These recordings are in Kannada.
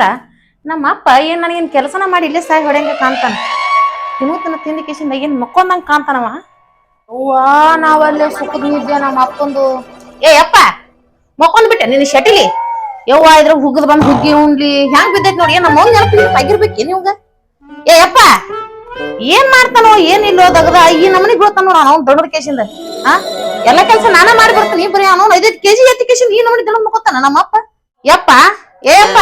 ಅಲ್ಲ, ನಮ್ಮ ಅಪ್ಪ ಏನ್ ನನಗೇನ್ ಕೆಲಸನ ಮಾಡಿ ಇಲ್ಲೇ ಸಾಯಿ ಹೊಡೆಯಂಗ ಕಾಣ್ತಾನ. ತಿನ್ನತನ ತಿಂದ ಕಿಶಿಂದ ಏನ್ ಮಕ್ಕೊಂದಂಗ ಕಾಣ್ತಾನವ? ಅವ್ವಾ ನಾವಲ್ಲೇ ಸುಖದ ನಿದ್ದೆ ನಮ್ಮ ಅಪ್ಪಂದು. ಏ, ಅಪ್ಪ ಮಕ್ಕೊಂದ್ ಬಿಟ್ಟೆ ನಿನ್ನ ಶಟಿಲಿ ಯವ್ವ ಇದ್ರ ಹುಗ್ಗದ್ ಬಂದ್ ಹುಗ್ಗಿ ಉಂಡ್ಲಿ. ಹೆಂಗ್ ಬಿದ್ದೈತ್ ನೋಡಿ ನಮ್ಮ ಮೌನ್ ನೆನಪು ಆಗಿರ್ಬೇಕೇ ನಿಮ್ಗ ಏ, ಅಪ್ಪ, ಏನ್ ಮಾಡ್ತಾನೋ ಏನಿಲ್ಲೋ ದಗದ, ಈ ನಮನಿ ಬೀಳ್ತಾನ ನೋಡ ಅವ್ನ ದೊಡ್ಡ ಕೇಸಿಂದ ಹಾ ಎಲ್ಲ ಕೆಲಸ ನಾನ ಮಾಡಿ ಬರೀ ಅವನು ಐದೈದು ಕೆಜಿ ಎತ್ತಿ ಕೇಸಿಂದ ಈ ನಮನಿ ದೊಡ್ಡ ಮಕ್ಕೋತಾನ ನಮ್ಮ ಅಪ್ಪ? ಯಪ್ಪ ಏ ಅಪ್ಪ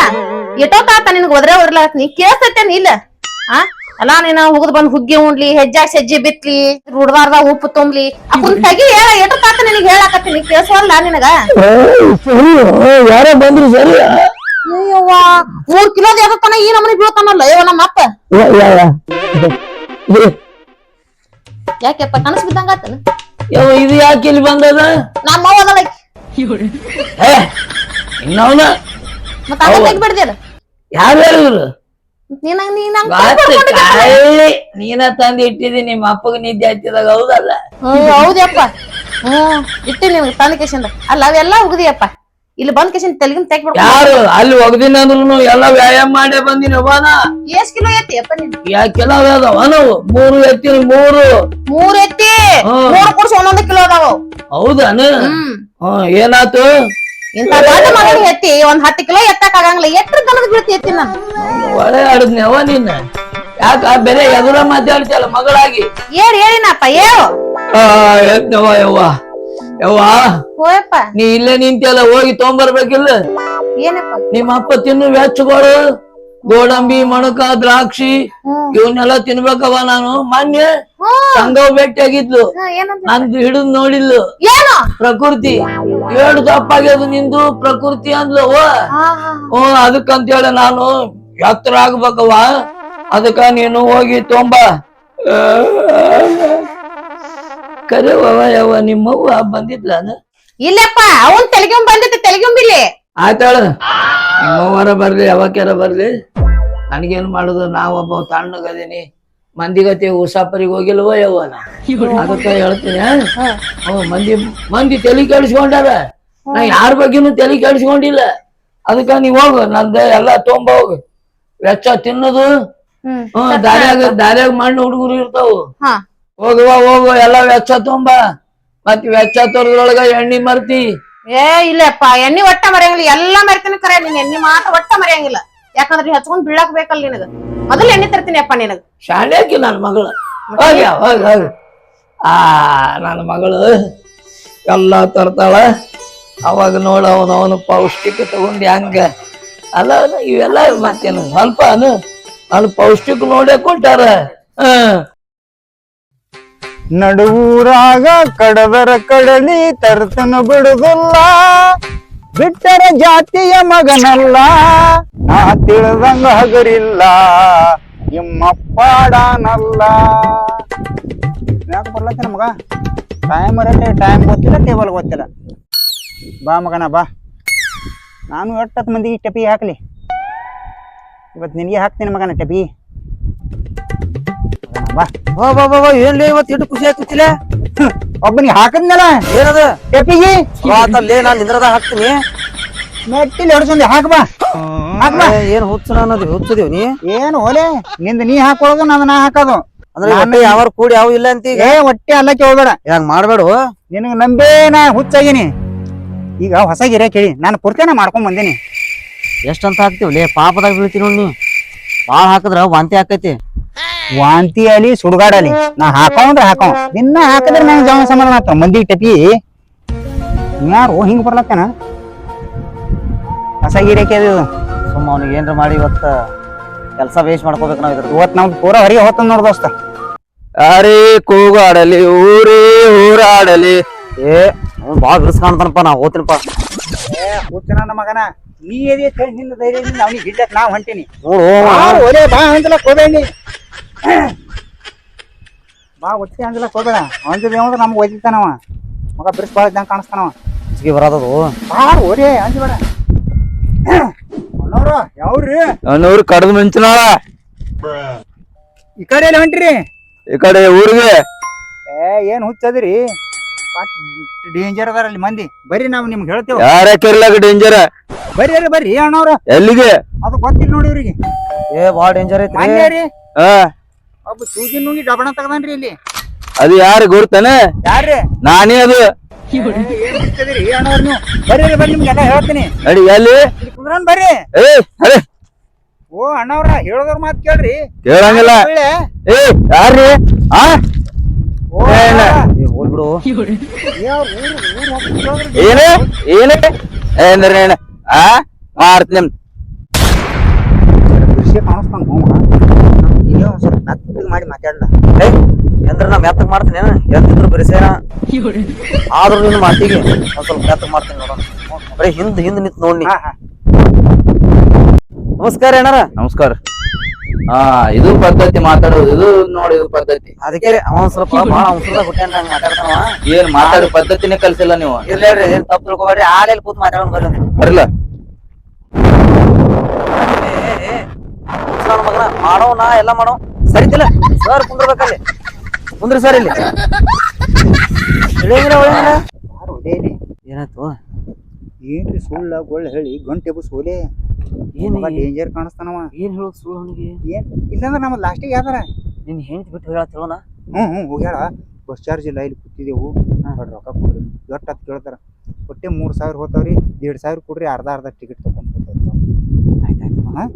ಎಟೋ ತಾತ ಹೋದ್ರೆ ಒದ್ರೆ ನೀ ಕೇಳ್ತೈತೇನ್ ಇಲ್ಲ? ಆ? ಅಲ್ಲ ನೀನ ಹುಗದ್ ಬಂದ್ ಹುಗ್ಗಿ ಉಂಡ್ಲಿ ಹೆಜ್ಜಾಗ್ ಸಜ್ಜಿ ಬಿತ್ಲಿ ರುಡ್ದಾರ್ದಾಗ ಉಪ್ಪು ತುಂಬ್ಲಿ. ಅಪ್ಪನ್ ತಗಿ ಹೇಳ ಎಟೋ ತಾತ ನಿನಗ್ ಹೇಳಾಕತ್ತೀನಿ ಕೇಳ್ಸವಲ್ಲ ನಿನಗ? ಸರಿ ಯಾರೋ ಬಂದ್ರು ಸರಿ ಅಯ್ಯವ್ವ ಮೂರ್ ಕಿಲೋದ ಎದತ್ತಾನ ಈ ನಮನಿ ಬೀಳ್ತಾನಲ್ಲ ಅಯ್ಯೋ ನಮ್ಮ ಅಪ್ಪ. ಯಾಕೆಪ್ಪ ಕನಸು ಬಿದ್ದಂಗಾತನ ಇದು ಯಾಕೆ ಇಲ್ಲಿ ಬಂದದ? ನಮ್ಮ ಏ ಇನ್ನವನ? ಮತ್ತ ಅದ? ತೆಗ್ಬಿಡ್ದೇನ ಯಾರು ನೀನ ತಂದ. ಕಾಯಿ ನೀನ ಇಟ್ಟಿದಿ ನಿಮ್ಮ ಅಪ್ಪಗ ನಿದ್ದೆ ಹತ್ತಿದಾಗ ಹೌದಲ್ಲ? ಹ್ಮ್ ಹೌದಪ್ಪ ಹ್ಮ್ ಇಟ್ಟಿ ನಿಮ್ಗೆ ತಂದ ಕೇಶಿಂದ. ಅಲ್ಲ ಅವೆಲ್ಲ ಉಗ್ದಿಯಪ್ಪ. ಇಲ್ಲಿ ಬಂದ್ ಕೇಶಿಂದ ತೆಲಗಿನ ತೆಗ್ಬಿಡ್ಕೊ ಯಾರು? ಅಲ್ಲಿ ಒಗದಿನ ಅಂದ್ರೂ ಎಲ್ಲ ವ್ಯಾಯಾಮ ಮಾಡೇ ಬಂದಿನ ಬಾನ ಎಷ್ಟ್ ಕಿಲೋ ಎತ್ತಿಯಪ್ಪ ನೀನ್? ಯಾಕೆಲ್ಲ ಅದಾವ ನಾವು ಮೂರು ಎತ್ತಿ ಮೂರು. ಮೂರ್ ಎತ್ತಿ? ಹ್ಮ್. ಮೂರ್ ಕುಡ್ಸಿ ಒಂದೊಂದು ಕಿಲೋ ಅದಾವ. ಅವು. ಹೌದಾನ? ಹ್ಮ್. ಹ್ಮ್ ಏನಾತು? ಇಂತ ದೊಡ್ಡ ಮಗನ ಎತ್ತಿ? ಒಂದ್ ಹತ್ತು ಕಿಲೋ ಎತ್ತಕ್ ಆಗಂಗಿಲ್ಲ. ಎಟ್ರ ದನದ ಬೀಳ್ತಿ ಎತ್ತಿ ನಾನು? ಒಳ್ಳೆ ಆಡದ್ನೇವ ನಿನ್ನ ಯಾಕ ಬೆಲೆ ಎದುರ ಮಾತಾಡ್ತಿಯಲ್ಲ ಮಗಳಾಗಿ? ಏರ್ ಹೇಳಿನಪ್ಪ ಆ ಎದ್ದವ ಯವ್ವ. ಯವ್ವ ಹೋಯಪ್ಪ. ನೀ ಇಲ್ಲೇ ನಿಂತಿಯಲ್ಲ ಹೋಗಿ ತೊಗೊಂಬರ್ಬೇಕಿಲ್ಲ? ಏನಪ್ಪ? ನಿಮ್ಮ ಅಪ್ಪ ತಿನ್ನು ವೆಚ್ಚಗಳು ಗೋಡಂಬಿ ಮಣಕ ದ್ರಾಕ್ಷಿ ಇವನ್ನೆಲ್ಲ ತಿನ್ಬೇಕವ ನಾನು. ಮಾನ್ಯ ಸಂಘವ್ ಭೇಟಿಯಾಗಿದ್ಲು. ನಂದು ಹಿಡಿದು ನೋಡಿದ್ಲು. ಪ್ರಕೃತಿ. ಏಳು ತಪ್ಪಾಗ್ಯದು ನಿಂದು ಪ್ರಕೃತಿ ಅಂದ್ಲು ಓ ಅದಕ್ಕಂತ ಹೇಳ ನಾನು ಎತ್ತರ ಆಗ್ಬೇಕವ ಅದಕ್ಕ ನೀನು ಹೋಗಿ ತೊಂಬ. ಕರೆವವ ಯಾವ ನಿಮ್ಮವ್ವ ಬಂದಿದ್ಲ? ಇಲ್ಲಪ್ಪ ಅವನ್ ತೆಲಗಿಂಬ ಬಂದಿತ್ತು ತೆಲಗಿಂಬಿಲ್ಲಿ ಆಯ್ತಾಳ? ನಿಮ್ಮವ್ವರ ಬರ್ಲಿ ಯಾವಾಕ್ಯಾರ ಬರ್ಲಿ. ನನಗೇನ್ ಮಾಡುದು? ನಾವೊಬ್ಬ ತಣ್ಣಗದೀನಿ. ಮಂದಿಗತಿ ಉಸಾಪರಿಗೆ ಹೋಗಿಲ್ವ ಯವ್ವನ? ಅದಕ್ಕೆ ಹೇಳ್ತೀನಿ? ಮಂದಿ ಮಂದಿ ತಲೆ ಕೆಡಿಸ್ಕೊಂಡಾರ. ನಾ ಯಾರ ಬಗ್ಗೆನು ತಲೆ ಕೆಡಿಸ್ಕೊಂಡಿಲ್ಲ. ಅದಕ್ಕ ನೀವ್ ಹೋಗು ನಂದ ಎಲ್ಲಾ ತೊಂಬ ಹೋಗು. ವೆಚ್ಚ ತಿನ್ನದು ಹ್ಮ್. ದಾರ್ಯಾಗ ದಾರ್ಯಾಗ ಮಣ್ಣು ಹುಡುಗರು ಇರ್ತಾವು. ಹೋಗುವ ಹೋಗು ಎಲ್ಲಾ ವೆಚ್ಚ ತೊಂಬ. ಮತ್ ವೆಚ್ಚ ತೊರದ್ರೊಳಗ ಎಣ್ಣಿ ಮರ್ತಿ. ಏ ಇಲ್ಲಪ್ಪ ಎಣ್ಣಿ ಒಟ್ಟ ಮರೆಯಂಗಿಲ್ಲ. ಎಲ್ಲ ಮರಿತೀನಿ ಕರೆ ನೀನ್ ಎಣ್ಣಿ ಮಾತ್ರ ಒಟ್ಟ ಮರೆಯಂಗಿಲ್ಲ. ಯಾಕಂದ್ರೆ ಹಚ್ಕೊಂಡ್ ಬೀಳಕ್ ಬೇಕಲ್ಲ ನಿನಗ. ಮೊದಲು ಎಣ್ಣೆ ತರ್ತೀನಿ ಅಪ್ಪ ನಿನಗ ನನ್ನ ಮಗಳು. ಹೋಗಿ ಹೋಗ್ ಆ ನನ್ನ ಮಗಳು ಎಲ್ಲ ತರ್ತಾಳ. ಅವಾಗ ನೋಡ ಅವನು ಅವನು ಪೌಷ್ಟಿಕ ತಗೊಂಡು ಹೆಂಗ? ಅಲ್ಲ ಇವೆಲ್ಲ ಮತ್ತೇನು ಸ್ವಲ್ಪ ಅನು ಅಲ್ಲಿ ಪೌಷ್ಟಿಕ ನೋಡೇ ಕೊಟ್ಟಾರ. ಹ್ಮ್. ನಡುವೂರಾಗ ಕಡದರ ಕಡಲಿ ತರ್ತನ ಬಿಡುದಿಲ್ಲ. ಬಿಟ್ಟರ ಜಾತಿಯ ಮಗನಲ್ಲ, ನಾ ತಿಳಿದಂಗ ಹಗರಿಲ್ಲ, ನಿಮ್ಮಪ್ಪಾಡಾನಲ್ಲ. ಯಾಕೆ ಮಗ ಟೈಮ್ ಬರತ್ತೆ ಟೈಮ್ ಗೊತ್ತಿಲ್ಲ ಟೇಬಲ್ ಗೊತ್ತಿಲ್ಲ. ಬಾ ಮಗನ, ಬಾ. ನಾನು ಎಷ್ಟತ್ತು ಮಂದಿಗೆ ಟೆಪಿ ಹಾಕಲಿ? ಇವತ್ತು ನಿನಗೆ ಹಾಕ್ತೀನಿ ಮಗನ ಟೆಪಿ. ಬಾ ಬಾ ಬಾ ಬಾ ಬಾ ಏನ್ಲೇ ಇವತ್ತು ಎಷ್ಟು ಖುಷಿ ಆಗ್ತಿಲ್ಲ ಒಬ್ಬನಿಗೆ ಹಾಕದ್ನಲ್ಲ? ಏನದ? ಕೆಪಿಗೆ ಆತಲ್ಲೇ ನಾನು ನಿಂದ್ರದ ಹಾಕ್ತೀನಿ. ಮೆಟ್ಟಿಲ್ ಹೊಡ್ಸೊಂದು ಹಾಕ್ ಬಾ. ಹಾಕ್ ಬಾ. ಏನ್ ಹುಚ್ಚನ ಅನ್ನೋದು ಹುಚ್ಚದೇವ್ ನೀ? ಏನು ಓಲೆ ನಿಂದ ನೀ ಹಾಕೊಳ್ಳೋದು ನಂದು ನಾ ಹಾಕೋದು. ಅಂದ್ರೆ ಒಟ್ಟೆ ಯಾವ ಕೂಡಿ ಯಾವ ಇಲ್ಲ ಅಂತ ಈಗ? ಏ ಹೊಟ್ಟೆ ಅಲ್ಲಕ್ಕೆ ಹೋಗ್ಬೇಡ. ಹಂಗ ಮಾಡ್ಬೇಡು? ನಿನಗೆ ನಂಬೇ ನಾ ಹುಚ್ಚಾಗಿನಿ. ಈಗ ಹೊಸ ಗಿರ ಕೇಳಿ ನಾನು ಪೂರ್ತಿನ ಮಾಡ್ಕೊಂಡ್ ಬಂದೀನಿ. ಎಷ್ಟಂತ ಹಾಕ್ತಿವ್ಲೇ? ಪಾಪದಾಗ ಬೀಳ್ತೀನಿ ನೋಡಿ ನೀ. ಭಾಳ ಹಾಕಿದ್ರ ವಾಂತಿ ಆಕೈತಿ. ವಾಂತಿ ಅಲಿ ಸುಡುಗಾಡಲಿ ನಾ ಹಾಕೋಂದ್ರೆ ಹಾಕೋ ದಿನ ಹಾಕಿದ್ರೆ ನಂಗೆ ಜೀವನ ಸಮಾಧಾನ ಆಗ್ತಾವ ಮಂದಿ ಟಪಿ ಯಾರು ಹಿಂಗ್ ಬರ್ಲತ್ತೇನ? ಹೊಸ ಗಿರಕ್ಕೆ ಅದು. ಸುಮ್ಮ ಅವ್ನಿಗೆ ಏನ್ರ ಮಾಡಿ ಇವತ್ತ ಕೆಲಸ ವೇಸ್ಟ್ ಮಾಡ್ಕೋಬೇಕು ನಾವ್ ಇದ್ರ ಇವತ್ತು ನಮ್ದು ಪೂರ ಹೊರಗೆ ಹೊತ್ತ ನೋಡ್ ದೋಸ್ತ. ಅರೇ ಕೂಗಾಡಲಿ ಊರೇ ಊರಾಡಲಿ. ಏ ಅವ್ನು ಭಾಳ ಬಿರ್ಸ್ ಕಾಣ್ತಾನಪ್ಪ ನಾ ಹೋತೀನಪ್ಪ. ಮಗನ. ನೀ ಎದೆ ಕೈ ನಿನ್ನ ಧೈರ್ಯದಿಂದ ಅವ್ನಿಗೆ ಹಿಡ್ಲಕ್ ನಾ ಹೊಂಟೀನಿ. ನೋಡು ಬಾ ಒಲೆ ಬಾ ಅಂಜಲಕ್ ಹೋಗ್ಬೇಡಿ ಬಾ ಒತ್ತಿ ಅಂದಿಲ್ಲ ಹೋಗ್ಬೇಡ. ಅಂಜದ ಅಂದ್ರೆ ನಮ್ಗೆ ಒಯ್ದಿತ್ತಾನವ ಮಗ ಬಿರ್ಸ್ ಬಾಳ ಇದ್ದಂಗೆ ಕಾಣಿಸ್ತಾನವ. ಹೆಚ್ಚಿಗೆ ಬರೋದದು. ಬಾ ಓರಿ ಅಂಜಬೇಡ ಅಣ್ಣವ್ರ ಯಾವ್ರಿ? ಅನ್ನೋರು ಕಡದ ಮಿಂಚನ ಈ ಕಡೆ ಎಲ್ಲ ಹೊಂಟ್ರಿ? ಈ ಕಡೆ ಊರಿಗೆ. ಏ ಏನ್ ಹುಚ್ಚದ್ರಿ? ಡೇಂಜರ್ ಅದಾರ ಅಲ್ಲಿ ಮಂದಿ. ಬರ್ರಿ ನಾವು ನಿಮ್ಗೆ ಹೇಳ್ತೇವೆ. ಯಾರ ಡೇಂಜರ್ ಬರ್ರಿ ಬರ್ರಿ ಅಣ್ಣವ್ರ. ಎಲ್ಲಿಗೆ? ಅದು ಗೊತ್ತಿಲ್ಲ ನೋಡಿ ಇವ್ರಿಗೆ. ಏ ಬಾಳ ಡೇಂಜರ್ ಐತ್ರಿ. ಹಾ. ಒಬ್ಬ ಸೂಜಿ ನುಂಗಿ ಡಬಣ ತಗದಾನ್ರಿ ಇಲ್ಲಿ. ಅದು ಯಾರು ಗುರ್ತಾನೆ? ಯಾರ್ರಿ? ನಾನೇ ಅದು. ಏನ್ ಹುಚ್ಚದಿರಿ ಅಣ್ಣವ್ರ ನೀವು ಬರ್ರಿ ಬರ್ರಿ ನಿಮ್ಗೆಲ್ಲ ಹೇಳ್ತೀನಿ. ನಡಿ ಎಲ್ಲಿ? ಕುಂದ್ರನ್ ಬರ್ರಿ. ಏ ಅರೆ ಓ ಅಣ್ಣವ್ರ ಹೇಳೋದ್ರ ಮಾತ್ ಕೇಳ್ರಿ. ಕೇಳಂಗಿಲ್ಲ. ಒಳ್ಳೆ? ಏ ಯಾರ್ರಿ? ಆ? ಓ ಊರು ಊರು ಹೋಗ್ಬಿಟ್ಟು ಕೇಳ್ರಿ. ಏನ? ಏನ? ಏನ್ರಿ ಏನ? ಆ? ಮಾಡ್ತೀನಿ. ಕಾಣಿಸ್ತಾನ ಹೋಮ ಇಲ್ಲೇ ಒಂದ್ ಸ್ವಲ್ಪ ಮೆತ್ತಗ್ ಮಾಡಿ ಮಾತಾಡ್ಲ ಏ ಎಂದ್ರ ನಾ ಮೆತ್ತಗ್ ಮಾಡ್ತೀನಿ ಎಂತಿದ್ರು ಬರಿಸೇನ ಆದ್ರೂ ನಿನ್ನ ಮಾತಿಗೆ ಒಂದ್ ಸ್ವಲ್ಪ ಮೆತ್ತಗ್ ಮಾಡ್ತೀನಿ ನೋಡೋಣ. ಬರೀ ಹಿಂದ್ ಹಿಂದ್ ನಿಂತ್ ನೋಡಿ ನಮಸ್ಕಾರ ಏನಾರ ನಮಸ್ಕಾರ. ಹಾ ಇದು ಪದ್ಧತಿ ಮಾತಾಡೋದು ಇದು ನೋಡಿ ಇದು ಪದ್ಧತಿ. ಅದಕ್ಕೆ ಅವನ್ ಅವ ಸ್ವಲ್ಪ ಬಾಳ ಅವಸರದಾಗ ಹುಟ್ಟ್ಯಾನ ಹಂಗ ಮಾತಾಡ್ತಾವ ಏನ್ ಮಾತಾಡೋ ಪದ್ಧತಿನೇ ಕಲ್ಸಿಲ್ಲ ನೀವು. ಇಲ್ಲ ಏನ್ ತಪ್ಪು ತಿಳ್ಕೊಬೇಡ್ರಿ. ಆಲೆಲ್ ಕೂತ್ ಮಾತಾಡೋಣ. ಬರಲ್ಲ ಏ, ಏ, ಏ, ಮುಸ್ಲಾನ್ ಮಗನ ಮಾಡೋ ನಾ ಎಲ್ಲ ಮಾಡೋ ಸರಿತಿಲ್ಲ ಸರ್ ಕುಂದ್ರಬೇಕಲ್ಲಿ. ಕುಂದ್ರ ಸರ್ ಇಲ್ಲಿ. ಇಳಿಯಂಗಿಲ್ಲ ಒಳಗಿಲ್ಲ ಏನಾಯ್ತು? ಏನ್ರಿ ಸುಳ್ಳ ಗೊಳ್ಳ ಹೇಳಿ ಗಂಟೆ ಬಸ್ ಓಲೆ ಏನ್ ಡೇಂಜರ್ ಕಾಣಿಸ್ತಾನವ. ಏನ್ ಹೇಳೋದು ಸುಳ್ಳು ಅವನಿಗೆ? ಏನ್? ಇಲ್ಲಾಂದ್ರ ನಮ್ಮ ಲಾಸ್ಟಿಗೆ ಯಾವ್ದಾರ? ನಿನ್ ಹೆಂಡತಿ ಬಿಟ್ಟು ಹೇಳ ತಿಳೋಣ ಹ್ಞೂ ಹ್ಞೂ ಹೋಗ್ಯಾಳ. ಬಸ್ ಚಾರ್ಜ್ ಇಲ್ಲ ಇಲ್ಲಿ ಕೂತಿದ್ದೆವು. ಬಟ್ ರೊಕ್ಕ ಕೊಡ್ರಿ. ಎಷ್ಟು ಹತ್ತು ಕೇಳ್ತಾರ. ಒಟ್ಟೆ ಮೂರು ಸಾವಿರ ಹೋತಾವ್ರಿ. ಎರಡು ಸಾವಿರ ಕೊಡ್ರಿ ಅರ್ಧ ಅರ್ಧ ಟಿಕೆಟ್ ತಗೊಂಡ್ ಆಯ್ತಾಯ್ತು ಹಾಂ?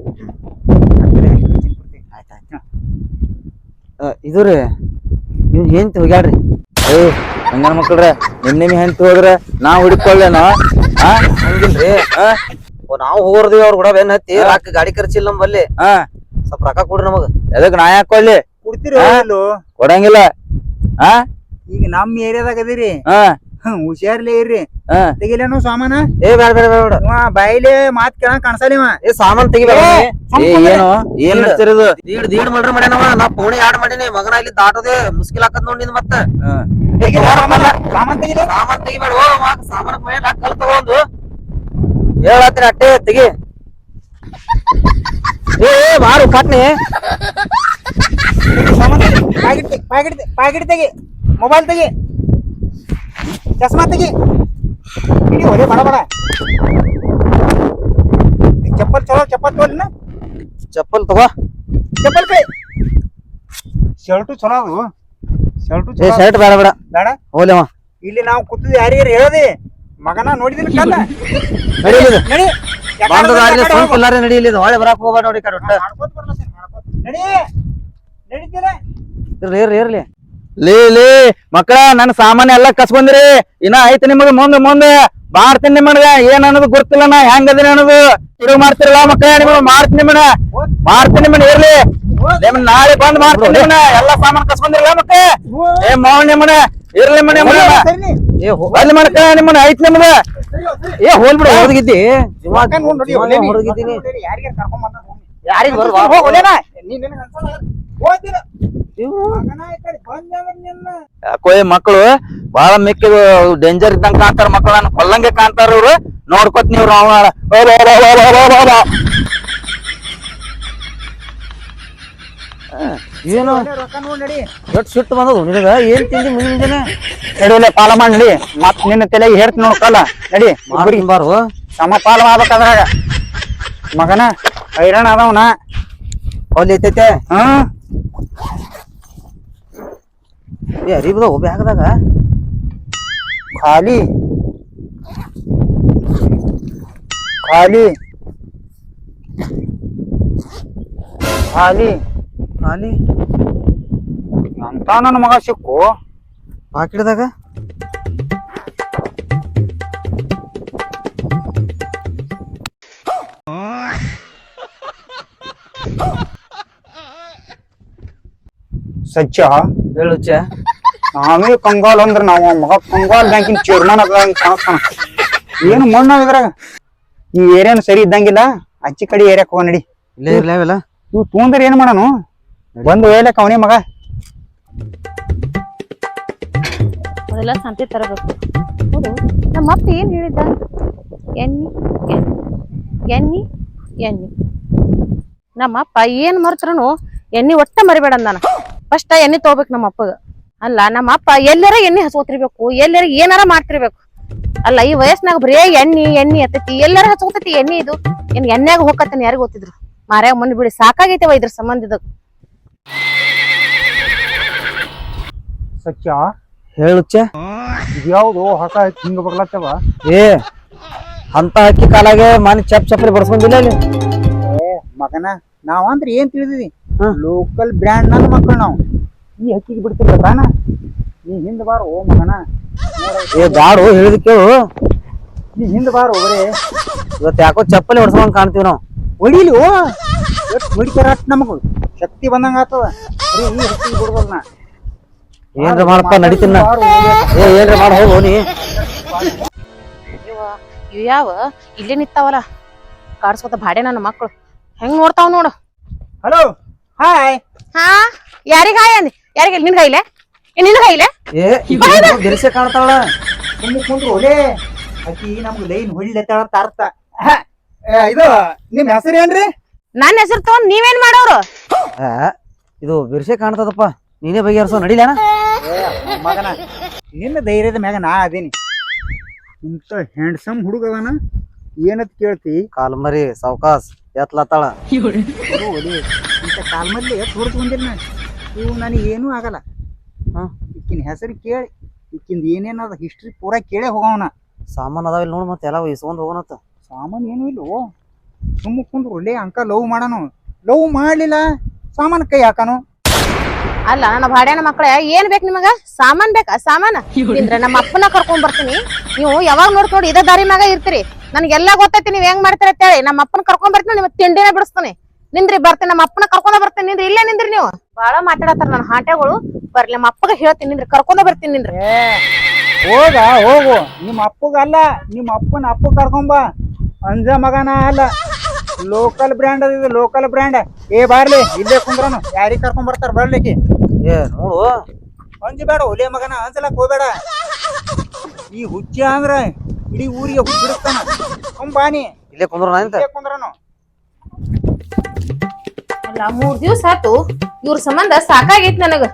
ಆಯ್ತಾಯ್ತು ಇದು ರೀ. ಇವ್ನ ಹೆಂತ ಹೋಗ್ಯಾಡ್ರಿ ಏ ಹಂಗನ ಮಕ್ಕಳ್ರೆ ನಿಮ್ ನಿಮ್ ಹೆಂಡತಿ ಹೋದ್ರೆ ನಾ ಹುಡುಕೊಳ್ಳೇನ? ಹಾ ಹಂಗಿಲ್ರಿ. ಹಾ ಓ ನಾವು ಹೋಗ್ರದಿವಿ ಅವ್ರ ಕೂಡ ಬೆನ್ ಹತ್ತಿ? ರಾಕ್ ಗಾಡಿ ಖರ್ಚಿಲ್ಲ ನಮ್ಮಲ್ಲಿ. ಹಾ. ಸ್ವಲ್ಪ ರೊಕ್ಕ ಕೊಡ್ರಿ ನಮಗ. ಎದಕ್ ನಾ ಯಾಕೆ ಕೊಡ್ಲಿ? ಕೊಡ್ತೀರಿ ಇಲ್ಲೋ? ಕೊಡಂಗಿಲ್ಲ. ಹಾ. ಈಗ ನಮ್ಮ ಏರಿಯಾದಾಗ ಅದೀರಿ ಹಾ. ಹ್ಮ್ ಹುಷಾರ್ಲೇ ಇರ್ರಿ. ತೆಗಿಲೇನು ಸಾಮಾನ? ಏ ಬೇಡ ಬೇಡ ಬೇಡ ಬಾಯಿಲೆ ಮಾತ್ ಕೇಳ ಕಾಣಿಸಲಿ ಇವ. ಏ ಸಾಮಾನ್ ತೆಗಿಬೇಡ ಏನು? ಏನ್ ನಡ್ತಿರೋದು ದೀಡ್ ದೀಡ್ ಮಲ್ರಿ ಮಾಡ್ಯಾನವ ನಾ ಪೋಣಿ ಆಡ್ ಮಾಡೀನಿ. ಮಗನ ಇಲ್ಲಿ ದಾಟೋದೆ ಮುಸ್ಕಿಲ್ ಹಾಕದ್ ನೋಡಿ ನಿನ್ ಮತ್ತ. ಸಾಮಾನ? ತೆಗಿಲೆ? ಸಾಮಾನ್ ತೆಗಿಬೇಡ ಸಾಮಾನ್ ಕಲ್ ತಗೊಂಡು ಹೇಳತ್ತೀನಿ ಅಟ್ಟೆ ತೆಗಿ. ಏ ಮಾರು ಪ್ಯಾಕೆಟ್ ಪ್ಯಾಕೆಟ್ ತೆಗಿ. ಮೊಬೈಲ್ ತೆಗಿ. ಚಸ್ಮಾ ತೆಗಿ ಇಡಿ ಹೊಡೆ ಬಡ ಬಡ ಚಪ್ಪಲ್ ಚಲೋ ಚಪ್ಪಲ್ ತೋಲಿನ ಚಪ್ಪಲ್ ತಗೋ. ಚಪ್ಪಲ್ ಕೈ. ಶರ್ಟು ಚಲೋ ಅದು. ಶರ್ಟು ಏ ಚಲೋ ಶರ್ಟ್ ಬೇಡ ಬೇಡ. ಬೇಡ. ಹೋಲೆವ ಇಲ್ಲಿ ನಾವು ಕೂತಿದ್ವಿ ಯಾರಿಗಾರ ಹೇಳದಿ? ಮಗನ ನೋಡಿದಿನ ಕಲ್ಲ ನಡಿ ಸ್ವಲ್ಪ ನಡೀಲಿ ಇದು ಹೊಳೆ ಬರಾಕ್ ಹೋಗ್ಬೇಡ ನೋಡಿ ಕಡೆ ಒಟ್ಟ. ನಡಿ. ನಡೀತೀರ? ಇರ್ಲಿ ಇರ್ಲಿ ಇರ್ಲಿ. ಲೇ ಲೇ ಮಕ್ಕಳ ನನ್ನ ಸಾಮಾನ್ಯ ಎಲ್ಲ ಕಸ್ಕೊಂಡ್ರಿ ಇನ್ನ ಐತಿ ನಿಮಗ ಮುಂದೆ ಮುಂದೆ. ಮಾಡ್ತೀನಿ ನಿಮ್ಮನ್ಗ ಏನ್ ಅನ್ನೋದು ಗೊತ್ತಿಲ್ಲ ನಾ. ಹೆಂಗ್ ಅದೀನಿ ಅನ್ನೋದು? ತಿರುಗಿ ಮಾಡ್ತಿರಲ್ಲ ಮಕ್ಕಳ ನಿಮಗೆ ಮಾಡ್ತೀನಿ ನಿಮ್ಮನ ಮಾಡ್ತೀನಿ ನಿಮ್ಮನ ಇರ್ಲಿ. ನಿಮ್ಮ ನಾಳೆ ಬಂದ್ ಮಾಡ್ತೀನಿ ನಿಮ್ಮನ ಎಲ್ಲ ಸಾಮಾನ್ ಕಸ್ಕೊಂಡ್ರಿಲ್ಲ ಮಕ್ಕ ಏ ಮಾವ ನಿಮ್ಮನ ಇರ್ಲಿ ಮನೆ ನಿಮ್ಮನ್ನ ಸರಿ. ಏ ಹೋ ಅಲ್ಲಿ ಮಡಕ ನಿಮ್ಮನ್ನ. ಐತಿ ನಿಮಗ ಏ ಹೋಲ್ಬಿಡು ಹೊರಗಿದ್ದಿ ಮಕ್ಕನ್ ನೋಡ್ ನೋಡಿ, ಹೊರಗಿದ್ದೀನಿ ಯಾರಿಗೆ ನೋಡಿ, ಯಾರಿಗಾರ ಕರ್ಕೊಂಡ್ ಬಂದ ಹೋಗಿ. ಯಾರಿಗ್ ಬರುವ? ಹೋಗ್ ಒಲೆನ. ನೀನ್ ಈ ಮಕ್ಕಳು ಬಹಳ ಮಿಕ್ಕಿದ ಡೇಂಜರ್ ಇದ್ದಂಗ ಕಾಣ್ತಾರ ಮಕ್ಕಳನ್ನ ಕೊಲ್ಲಂಗೆ ಕಾಣ್ತಾರ ಇವ್ರು. ನೋಡ್ಕೊತ ನೀವ್ ಏನು? ಒಲೆ ಸುಟ್ಟು ಬಂದದು ನಿನಗ? ಏನ್ ತಿಂದಿ ಮುಂದಿನ ನಡಿ ಒಲೆ ಪಾಲ ಮಾಡಿ ನಡಿ. ಮತ್ ನಿನ್ನ ತಲೆಗೆ ಹೇಳ್ತೀನಿ ನೋಡ್ಕಲ್ಲ ನಡಿ ಬಾರು ಸಮ ಪಾಲ ಮಾಡ್ಬೇಕಂದ್ರಾಗ ಮಗನ ಹೈರಾಣ ಅದವನ ಅಲ್ಲಿ ಐತೈತೆ ಹ್ಮ್. ಏ ಅರಿಬದ ಬ್ಯಾಗದಾಗ ಖಾಲಿ. ಖಾಲಿ. ಖಾಲಿ. ಖಾಲಿ. ಅಂತ ನನ್ನ ಮಗ ಸಿಕ್ಕು. ಪಾಕಿಡ್ದಾಗ ಸಚ್ಚ ಹೇಳುಚ್ಚ ನಾವೇ ಕಂಗಾಲ್ ಅಂದ್ರ ನಾವು ಮಗ ಕಂಗಾಲ್ ಬ್ಯಾಂಕಿನ ಚೇರ್ಮನ್ ಅದ ಕಾಣಿಸ್ತಾನ. ಏನು ಮಣ್ಣು ಇದ್ರಾಗ? ಈ ಏರಿಯಾನ ಸರಿ ಇದ್ದಂಗಿಲ್ಲ ಅಚ್ಚಿ ಕಡೆ ಏರಿಯಾಕ್ ಹೋಗ ನಡಿ. ಇಲ್ಲೇ ಇರ್ಲಿ ಅವೆಲ್ಲ? ಇವ್ ಏನ್ ಮಾಡನು? ಬಂದು ಒಯ್ಯಲಕ್ಕ ಅವನೇ ಮಗ. ಅದೆಲ್ಲ ಸಂತೆ ತರಬೇಕು. ಹೌದು. ನಮ್ಮ ಅಪ್ಪ ಏನ್ ಹೇಳಿದ್ದ? ಎಣ್ಣಿ ಎಣ್ಣಿ ಎಣ್ಣಿ. ಎಣ್ಣಿ ನಮ್ಮ ಅಪ್ಪ ಏನ್ ಮರ್ತ್ರನು ಎಣ್ಣಿ ಒಟ್ಟ ಮರಿಬೇಡ ನಾನು ಫಸ್ಟ್ ಎಣ್ಣೆ ತಗೋಬೇಕು ನಮ್ಮ ಅಪ್ಪಗ. ಅಲ್ಲ ನಮ್ಮ ಅಪ್ಪ ಎಲ್ಲರ ಎಣ್ಣೆ ಹಚ್ಕೋತಿರ್ಬೇಕು ಎಲ್ಲಾರ ಏನಾರ ಮಾಡ್ತಿರ್ಬೇಕು. ಅಲ್ಲ ಈ ವಯಸ್ಸಿನಾಗ ಬರೇ ಎಣ್ಣೆ ಎಣ್ಣೆ ಎತ್ತತಿ ಎಲ್ಲಾರ ಹಚ್ಕೋತೈತಿ ಎಣ್ಣೆ ಇದು. ಏನ್ ಎಣ್ಣೆಗ ಹೋಗತ್ತೇನೆ ಯಾರಿಗ ಗೊತ್ತಿದ್ರು? ಮಾರ್ಯಾಗ ಮಣ್ಣು ಬಿಡಿ ಸಾಕಾಗೈತೆ ಇದ್ರ ಸಂಬಂಧ ಇದು ಸಚ್ಚ ಹೇಳುಚ್ಚ ಇದ್ಯಾವ್ದು ಹೊಸ ಹಿಂಗ ಬರ್ಲತ್ತವ ಏ ಅಂತ ಹಕ್ಕಿ ಕಾಲಾಗೆ ಮನೆ ಚಪ್ ಚಪ್ರಿ ಬರ್ಸ್ಕೊಂಡಿಲ್ಲ ಇಲ್ಲಿ ಮಗನ ನಾವಂದ್ರ ಏನ್ ತಿಳಿದಿವಿ. ಲೋಕಲ್ ಬ್ರ್ಯಾಂಡ್ ನನ್ ಮಕ್ಕಳು ನಾವು. ಈ ಹಕ್ಕಿಗೆ ಬಿಡ್ತಿಲ್ಲ ತಾನ ನೀ ಹಿಂದ್ ಬಾರ ಓ ಮಗನ. ಏ ಬಾಡು ಹೇಳಿದ ಕೇಳು. ನೀ ಹಿಂದ್ ಬಾರ ಹೋಗ್ರಿ ಇವತ್ತು ಯಾಕೋ ಚಪ್ಪಲಿ ಹೊಡ್ಸ್ಕೊಂಡ್ ಕಾಣ್ತೀವಿ ನಾವು. ಹೊಡಿಲಿ ಓ. ಹೊಡಿತಾರ ನಮಗ. ಶಕ್ತಿ ಬಂದಂಗ ಆತದ ಬರೀ ಈ ಹಕ್ಕಿಗೆ ಬಿಡ್ಬೋದ ನಾ. ಏನ್ರ ಮಾಡಪ್ಪ ನಡಿತೀನ ಏ ಏನ್ರ ಮಾಡ ಹೋಗು ನೀ ಇವ್ ಯಾವ ಇಲ್ಲೇ ನಿಂತಾವಲ್ಲ. ಕಾಡ್ಸ್ಕೊತ ಬಾಡೆ ನನ್ನ ಮಕ್ಕಳು ಹೆಂಗ್ ನೋಡ್ತಾವ ನೋಡು. ಹಲೋ ಹಾಯ್ ಹಾ? ಯಾರಿಗ ಹಾಯ್ ಅಂದಿ? ಯಾರಿಗ ನಿನ್ ಕೈಲೆ? ಏ ನಿನ್ ಕೈಲೆ? ಏ ಬಿರ್ಸೆ ಕಾಣ್ತಾಳ ಸುಮ್ಮ ಕುಂದ್ರು ಒಲೆ ಅಕ್ಕಿ ನಮ್ಗೆ ಲೈನ್ ಹೊಳ್ಳೆತ್ತಾಳ ಅಂತ ಅರ್ಥ. ಹ, ಏ, ಇದು ನಿಮ್ ಹೆಸರು ಏನ್ರಿ? ನನ್ನ ಹೆಸರು ತಗೊಂಡ್ ನೀವೇನ್ ಮಾಡೋರು? ಆ, ಇದು ಬಿರ್ಸೆ ಕಾಣ್ತದಪ್ಪ. ನೀನೇ ಬಗೆಹರಿಸೋ ನಡಿಲೇನ? ಏ, ಮಗನ. ನಿನ್ನ ಧೈರ್ಯದ ಮ್ಯಾಗ ನಾ ಅದೀನಿ. ಇಂಥ ಹ್ಯಾಂಡ್ಸಮ್ ಹುಡುಗವನ ಏನತ್ ಕೇಳ್ತಿ? ಕಾಲ್ಮರಿ ಸಾವ್ಕಾಸ್ ಎತ್ಲತ್ತಾಳ. ಅದು ಒಲೆ ಇಂಥ ಕಾಲ್ಮಲ್ಲಿ ಎತ್ ಬಂದಿಲ್ಲ ನಾ ಇವು ನನಗೆ ಏನೂ ಆಗಲ್ಲ. ಹ್ಮ್. ಈಕಿನ ಹೆಸರು ಕೇಳಿ ಈಕಿಂದ ಏನೇನದ ಹಿಸ್ಟ್ರಿ ಪೂರಾ ಕೇಳೇ ಹೋಗವನ. ಸಾಮಾನು ಅದಾವ ಇಲ್ಲಿ ನೋಡಿ ಮತ್ತೆ ಎಲ್ಲ ಇಸ್ಕೊಂಡ್ ಹೋಗೋಣತ್ತ ಸಾಮಾನು ಏನೂ ಇಲ್ಲೋ. ಸುಮ್ಮ ಕುಂದ್ರು ಒಳ್ಳೆ ಅಂಕ ಲವ್ ಮಾಡೋನು. ಲವ್ ಮಾಡಲಿಲ್ಲ ಸಾಮಾನು ಕೈ ಹಾಕನು. ಅಲ್ಲ ನನ್ನ ಭಾಡ್ಯಾನ ಮಕ್ಕಳ ಏನ್ ಬೇಕು ನಿಮಗ? ಸಾಮಾನ್ ಬೇಕಾ? ಸಾಮಾನ? ಇದ್ರ ನಮ್ಮ ಅಪ್ಪನ ಕರ್ಕೊಂಡ್ ಬರ್ತೀನಿ. ನೀವು ಯಾವಾಗ ನೋಡ್ ನೋಡಿ ಇದೇ ದಾರಿ ಮ್ಯಾಗ ಇರ್ತೀರಿ. ನನ್ಗೆಲ್ಲ ಗೊತ್ತೈತಿ ನೀವ್ ಹೆಂಗ್ ಮಾಡ್ತೀರ ಅಂತ ಹೇಳಿ. ನಮ್ಮ ಅಪ್ಪನ ಕರ್ಕೊಂಡ್ ಬರ್ತೀನಿ ನಿಮ್ ತಿಂಡಿನ ಬಿಡಿಸ್ತಾನೆ. ನಿಂದ್ರಿ ಬರ್ತೀನಿ. ನಮ್ಮ ಅಪ್ಪನ ಕರ್ಕೊಂಡ ಬರ್ತೀನಿ. ನಿಂದ್ರಿ ಇಲ್ಲೇ ನಿಂದ್ರಿ ನೀವು. ಬಾಳ ಮಾತಾಡತ್ತಾರ ನನ್ನ ಹಾಟೆಗಳು ಬರ್ಲಿ ನಮ್ಮ ಅಪ್ಪಗ ಹೇಳ್ತೀನಿ ನಿಂದ್ರಿ ಕರ್ಕೊಂಡ ಬರ್ತೀನಿ ನಿಂದ್ರಿ. ಏ ಹೋಗ ಹೋಗು. ನಿಮ್ಮ ಅಪ್ಪಗಲ್ಲ ನಿಮ್ಮ ಅಪ್ಪನ ಅಪ್ಪ ಕರ್ಕೊಂಬ ಅಂಜ ಮಗನ ಅಲ್ಲ. ಲೋಕಲ್ ಬ್ರ್ಯಾಂಡ್ ಅದ ಇದು ಲೋಕಲ್ ಬ್ರ್ಯಾಂಡ್ ಏ ಬಾರ್ಲಿ ಇಲ್ಲೇ ಕುಂದ್ರನು. ಯಾರಿಗೆ ಕರ್ಕೊಂಡ್ ಬರ್ತಾರ ಬರ್ಲಿಕ್ಕೆ? ಏ ನೋಡು. ಅಂಜಿ ಬೇಡ ಒಲೆ ಮಗನ ಅಂಜಲ ಹೋಗ್ಬೇಡ. ಈ ಹುಚ್ಚ ಅಂದ್ರ ಇಡೀ ಊರಿಗೆ ಕುಂಬಾನಿ ಇಲ್ಲೇ ಕುಂದ್ರ ಅಂತ? ಇಲ್ಲೇ ಕುಂದ್ರನು. ಅಲ್ಲ, ಮೂರ್ ದಿವ್ಸ ಆತು ಇವ್ರ ಸಂಬಂಧ ಸಾಕಾಗೈತಿ ನನಗ.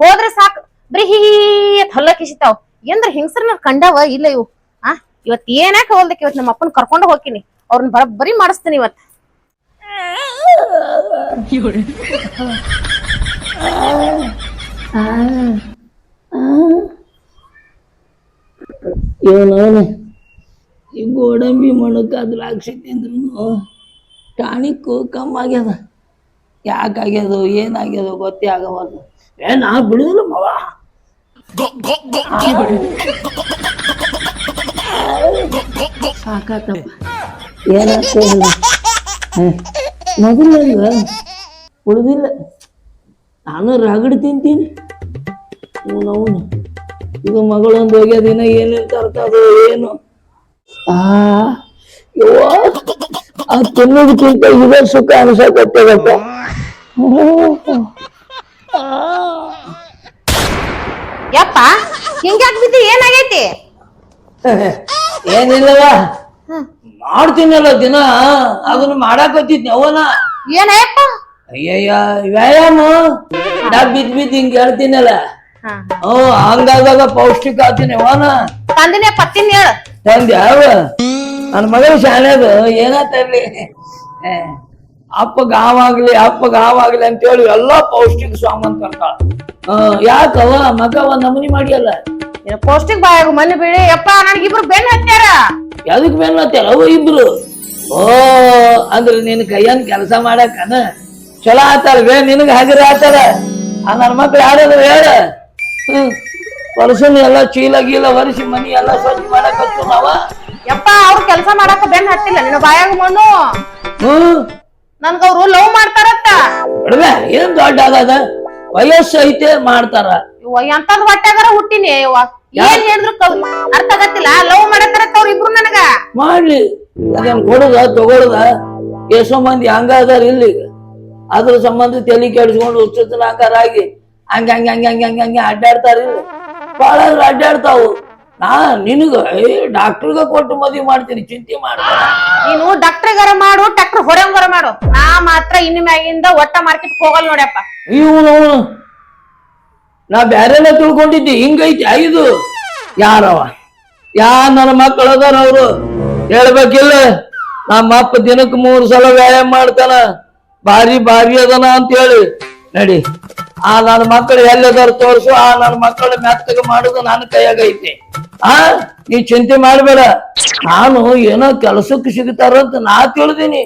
ಹೋದ್ರೆ ಸಾಕು. ಬರೀ ಹೀ ಹಲ್ಲ ಕಿಸಿತಾವ್ ಎಂದ್ರ ಹೆಂಗಸರ್ನ ಕಂಡವ? ಇಲ್ಲ ಇವು. ಆ ಇವತ್ ಏನಾಕ ಹೋಲ್ದಕ್ಕೆ ಇವತ್ ನಮ್ಮ ಅಪ್ಪನ ಕರ್ಕೊಂಡು ಹೋಗ್ತೀನಿ. ಅವ್ರನ್ನ ಬರಬ್ಬರಿ ಮಾಡಿಸ್ತೀನಿ ಇವತ್ ಇವನು ಈ ಗೋಡಂಬಿ ಮಣಕ್ಕ ದ್ರಾಕ್ಷಿ ತಿಂದ್ರು ಟಾಣಿಕ್ಕು ಕಮ್ಮಿ ಆಗ್ಯದ ಯಾಕಾಗ್ಯದು ಏನಾಗ್ಯದು ಗೊತ್ತೇ ಆಗವಲ್ದು ಏ ನಾ ಬಿಡುದಿಲ್ಲ ಮವ. ಸಾಕಾತಪ್ಪ. ಏನಾಗ್ತದ? ಮೊದಲಂಗ ಉಳಿದಿಲ್ಲ ನಾನು ರಗಡ್ ತಿಂತೀನಿ. ಅವನು. ಇದು ಮಗಳೊಂದು ಹೋಗ್ಯದಿನ ಏನೇನು ತರ್ತದೋ ಏನು? ಆ ಯವ್ವ. ಆ ತಿನ್ನೋದಕ್ಕಿಂತ ಇದೇ ಸುಖ ಅನ್ಸಕತ್ತದಪ್ಪ ಯಪ್ಪ ಹಿಂಗ್ಯಾಕ್ ಬಿದ್ದಿ ಏನಾಗೈತಿ? ಏನಿಲ್ಲವ. ಮಾಡ್ತೀನಲ್ಲ ದಿನ ಅದನ್ನ ಮಾಡಾಕತ್ತಿದ್ನಿ ಅವನ. ಏನಯ್ಯಪ್ಪ ಅಯ್ಯಯ್ಯ ವ್ಯಾಯಾಮ. ನಾ ಬಿದ್ ಬಿದ್ ಹಿಂಗ್ ಹೇಳ್ತೀನಲ್ಲ. ಹ್ಮ್ ಹಂಗಾದಾಗ ಪೌಷ್ಟಿಕ ಆತೀನಿ ಅವನ. ತಂದಿನ ಪತ್ತಿನ ಹೇಳ. ತಂದೆ ಯಾವ ನನ್ನ ಮಗಳು ಶಾಲೆದು ಏನಾತಲ್ಲಿ ಅಪ್ಪ ಗಾವಾಗ್ಲಿ ಅಪ್ಪ ಗಾವಾಗ್ಲಿ ಅಂತ ಹೇಳಿ ಎಲ್ಲಾ ಪೌಷ್ಟಿಕ ಸ್ವಾಮ್ ಅಂತ ಹ್ಮ್ ಯಾಕವ ಮಗವ ನಮೂನಿ ಮಾಡಿಯಲ್ಲ. ಏನ್ ಪೌಷ್ಟಿಕ ಬಾಯಾಗ ಮನೆ ಬೀಳಿ. ಯಪ್ಪ ನನಗಿಬ್ರು ಬೆನ್ ಹತ್ಯಾರ? ಎದಕ್ ಬೆನ್ನತ್ತಾರ ಅವ ಇಬ್ರು. ಓ ಅಂದ್ರೆ ನಿನ್ ಕೈಯನ್ ಕೆಲಸ ಮಾಡಕನ ಚಲೋ ಆತಾರ ಬೇ ನಿನಗ ಹಗರ ಆತಾರ? ಆ ನನ್ನ ಮಕ್ಳು ಯಾರಾದ್ರು ಹೇಳ? ಹ್ಮ್ ವರ್ಷನ್ ಎಲ್ಲ ಚೀಲ ಗೀಲ ಒರೆಸಿ ಮನಿ ಎಲ್ಲ ಸ್ವಚ್ಛ ಮಾಡಕ್ ನಾವ ಯಪ್ಪ ಅವ್ರು ಕೆಲಸ ಮಾಡಾಕ ಬೆನ್ ಹತ್ತಿಲ್ಲ. ನಿನ್ನ ಬಾಯಾಗ ಮಣ್ಣು. ಹ್ಮ್ ನನ್ಗ ಅವ್ರು ಲವ್ ಮಾಡ್ತಾರತ್ತ. ಬಿಡ್ಬೆ ಏನ್ ದೊಡ್ಡ ಆಗದ ವಯಸ್ಸು ಐತೆ ಮಾಡ್ತಾರ. ಇವ ಎಂತದ್ ಹೊಟ್ಯಾಗಾರ ಹುಟ್ಟಿನಿ ಇವ ಏನ್ ಹೇಳಿದ್ರು ಕವ್- ಅರ್ಥ ಆಗತ್ತಿಲ್ಲ. ಲವ್ ಮಾಡತ್ತಾರತ್ತ ಅವ್ರ ಇಬ್ರು ನನಗ. ಮಾಡ್ಲಿ. ಅದೇನ್ ಕೊಡುದ ತಗೊಳುದ. ಎಷ್ಟೋ ಮಂದಿ ಹಂಗ ಅದಾರ ಇಲ್ಲಿ. ಅದ್ರ ಸಂಬಂಧ ತಲೆ ಕೆಡಿಸ್ಕೊಂಡು ಹುಚ್ಚುತ್ತನಾಕಾರಾಗಿ ಹಂಗ ಹಂಗ ಹಂಗ ಹಂಗ ಹಂಗ ಹಂಗ ಅಡ್ಡಾಡ್ತಾರ ಇಲ್ಲಿ. ಬಾಳ ಅಡ್ಡಾಡ್ತಾವು. ನಾ ನಿನಗ ಡಾಕ್ಟರ್ಗ ಕೊಟ್ಟು ಮದುವೆ ಮಾಡ್ತೀನಿ ಚಿಂತೆ ಮಾಡ. ನೀನು ಡಾಕ್ಟರ್ಗಾರ ಮಾಡು ಡಾಕ್ಟರ್ ಹೊರಂಗಾರ ಮಾಡು. ನಾ ಮಾತ್ರ ಇನ್ನು ಮ್ಯಾಗಿಂದ ಒಟ್ಟ ಮಾರ್ಕೆಟ್ ಹೋಗಲ್ ನೋಡ್ಯಪ್ಪ. ಇವನು ನಾ ಬ್ಯಾರೆಲ್ಲ ತಿಳ್ಕೊಂಡಿದ್ದೆ ಹಿಂಗೈತಿ ಐದು. ಯಾರವ? ಯಾ ನನ್ನ ಮಕ್ಕಳು ಅದಾರ ಅವ್ರು? ಹೇಳ್ಬೇಕಿಲ್ಲ? ನಮ್ಮ ಅಪ್ಪ ದಿನಕ್ಕೆ ಮೂರು ಸಲ ವ್ಯಾಯಾಮ ಮಾಡ್ತಾನ. ಭಾರಿ ಭಾರಿ ಅದನ ಅಂತ ಹೇಳಿ ನಡಿ. ಆ ನನ್ನ ಮಕ್ಕಳು ಎಲ್ಲದಾರು ತೋರ್ಸು ಆ ನನ್ನ ಮಕ್ಕಳು ಮೆತ್ತಗ ಮಾಡುದು ನನ್ನ ಕೈಯಾಗ ಐತಿ ಆ ನೀ ಚಿಂತೆ ಮಾಡ್ಬೇಡ. ನಾನು ಏನೋ ಕೆಲಸಕ್ಕೆ ಸಿಗ್ತಾರಂತ ನಾ ತಿಳಿದೀನಿ.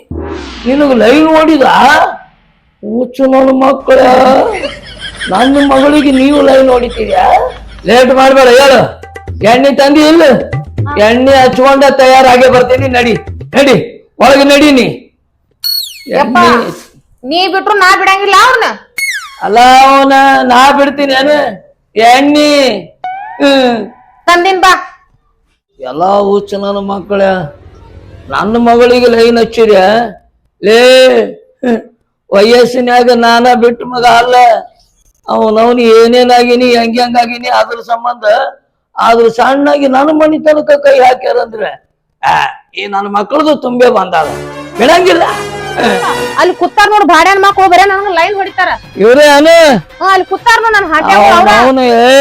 ನಿನಗ ಲೈವ್ ನೋಡಿದ ಹುಚ್ಚು ನೋಡು ಮಕ್ಕಳ. ನನ್ನ ಮಗಳಿಗೆ ನೀವು ಲೈವ್ ನೋಡಿತೀರ್ಯಾ ಲೇಟ್ ಮಾಡಬೇಡ ಹೇಳು. ಎಣ್ಣೆ ತಂದಿ ಇಲ್ಲ? ಎಣ್ಣೆ ಹಚ್ಕೊಂಡ ತಯಾರಾಗೆ ಬರ್ತೀನಿ ನಡಿ. ನಡಿ ಒಳಗೆ ನಡೀನಿ. ಯಪ್ಪ ನೀ ಬಿಟ್ರು ನಾ ಬಿಡಂಗಿಲ್ಲ ಅವ್ರನ್ನ ಅಲ್ಲ ಅವನ ನಾ ಬಿಡ್ತೀನಿ ಏನು ಎಣ್ಣಿ ಹ್ಮ್. ತಂದಿನ್ ಬಾ. ಎಲ್ಲ ಹುಚ್ಚು ನನ್ನ ಮಕ್ಕಳ, ನನ್ನ ಮಗಳಿಗೆ ಲೈನ್ ಹಚ್ಚಿರ ಲೇ ವಯಸ್ಸಿನಾಗ ನಾನ ಬಿಟ್ಟು ಮಗ ಅಲ್ಲ. ಅವನವನು ಏನೇನಾಗಿನಿ ಹೆಂಗ್ ಹೆಂಗಾಗಿನಿ ಅದ್ರ ಸಂಬಂಧ. ಆದ್ರ ಸಣ್ಣಾಗಿ ನನ್ನ ಮನೆ ತನಕ ಕೈ ಹಾಕ್ಯಾರಂದ್ರೆ, ಆ, ಈ ನನ್ನ ಮಕ್ಕಳದು ತುಂಬೆ ಬಂದಾಳ. ಬಿಡಂಗಿಲ್ಲ. ಅಲ್ಲಿ ಕುತ್ತಾರ ನೋಡ್ ಬಾಡ್ಯಾನ ಮಾಕ್ ಹೋಗ್ಬರ ನನಗ ಲೈನ್ ಹೊಡಿತಾರ. ಇವ್ರೇ ಅನು ಹಾ ಅಲ್ಲಿ ಕುತ್ತಾರ ನೋಡ್ ನನ್ ಹಾಟ್ಯಾಗ ಅವ್ರ. ಅವನು ಏ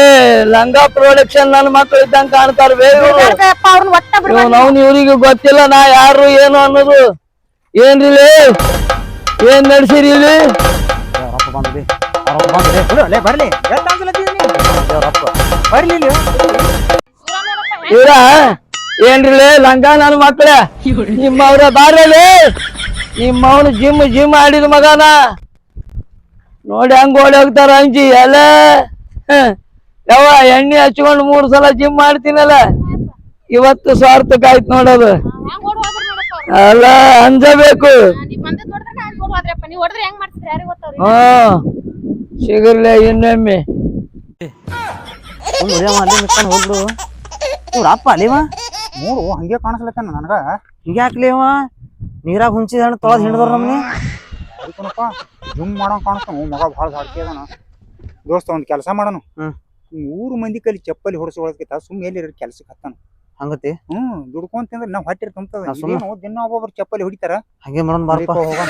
ಲಂಗಾ ಪ್ರೊಡಕ್ಷನ್ ನನ್ನ ಮಕ್ಕಳು ಇದ್ದಂಗ ಕಾಣ್ತಾರ ಬೇರೆ ಅಪ್ಪ ಅವ್ರನ್ನ ಒಟ್ಟ ಅವನು ಇವ್ರಿಗೆ ಗೊತ್ತಿಲ್ಲ ನಾ ಯಾರು ಏನು ಅನ್ನೋದು. ಏನ್ರಿಲೇ ಏನ್ ನಡ್ಸಿರಿ ಇಲ್ಲಿ? ಬಿಡು ಬರ್ಲಿ? ಬರ್ಲಿ ಇಲ್ಲಿ ಇವ್ರ ಏನ್ರಿ ಲೇ ಲಂಗ ನನ್ನ ಮಕ್ಕಳ ನಿಮ್ಮವ್ರ ಬಾರಲಿ ನಿಮ್ಮವನು ಜಿಮ್ ಜಿಮ್ ಆಡಿದ ಮಗನ? ನೋಡಿ ಹಂಗ ಓಡಿ ಹೋಗ್ತಾರ ಅಂಜಿ ಎಲ್ಲ ಯಾವ ಎಣ್ಣೆ ಹಚ್ಕೊಂಡು ಮೂರು ಸಲ ಜಿಮ್ ಮಾಡ್ತೀನಲ್ಲ? ಇವತ್ತು ಸ್ವಾರ್ಥಕ್ಕಾಯ್ತು ನೋಡೋದು. ಅಲ್ಲ ಅಂಜಬೇಕು. ಹಾ ಸಿಗರ್ಲೆ ಇನ್ನೊಮ್ಮೆ. ಹೋಗ್ಬಿಡು. ಅಪ್ಪ ಅಲ್ಲಿವ ನೋಡು ಹಂಗೆ ಕಾಣಿಸ್ಲತ್ತಾನ ನನಗ. ಹಿಂಗೆ ಹಾಕ್ಲಿ ಅವ ನೀರಾಗ ಹುಂಚಿದ ಹಣ್ಣು ತೊಳೆದು ಹಿಡಿದವ್ರ ನಮ್ನಿ? ಅದಕ್ಕನಪ್ಪ ಜುಮ್ ಮಾಡೋ ಕಾಣಿಸ್ತಾನ ಮಗ ಭಾಳ ಧಾಡ್ಕಿ ಅದಾನ. ದೋಸ್ತ ಒಂದ್ ಕೆಲಸ ಮಾಡೋನು. ಹ್ಮ್. ಊರು ಮಂದಿ ಕಲಿ ಚಪ್ಪಲಿ ಹೊಡಿಸ್ಕೊಳಕ್ಕಿಂತ ಸುಮ್ ಎಲ್ಲಿ ಕೆಲ್ಸಕ್ಕೆ ಹತ್ತಾನ. ಹಂಗತಿ? ಹ್ಮ್ ದುಡ್ಕೊಂತಂದ್ರೆ ನಾವ್ ಹೊಟ್ಟಿರ್ ತುಂಬತದ. ನಾ ಸುಮ್ನೆ- ಇದೇನು ದಿನ ಒಬ್ಬೊಬ್ರು ಚಪ್ಪಲಿ ಹೊಡಿತಾರ. ಹಂಗೆ ಮಾಡೋಣ ಬಾರಪ್ಪ. ಹೋಗೋಣ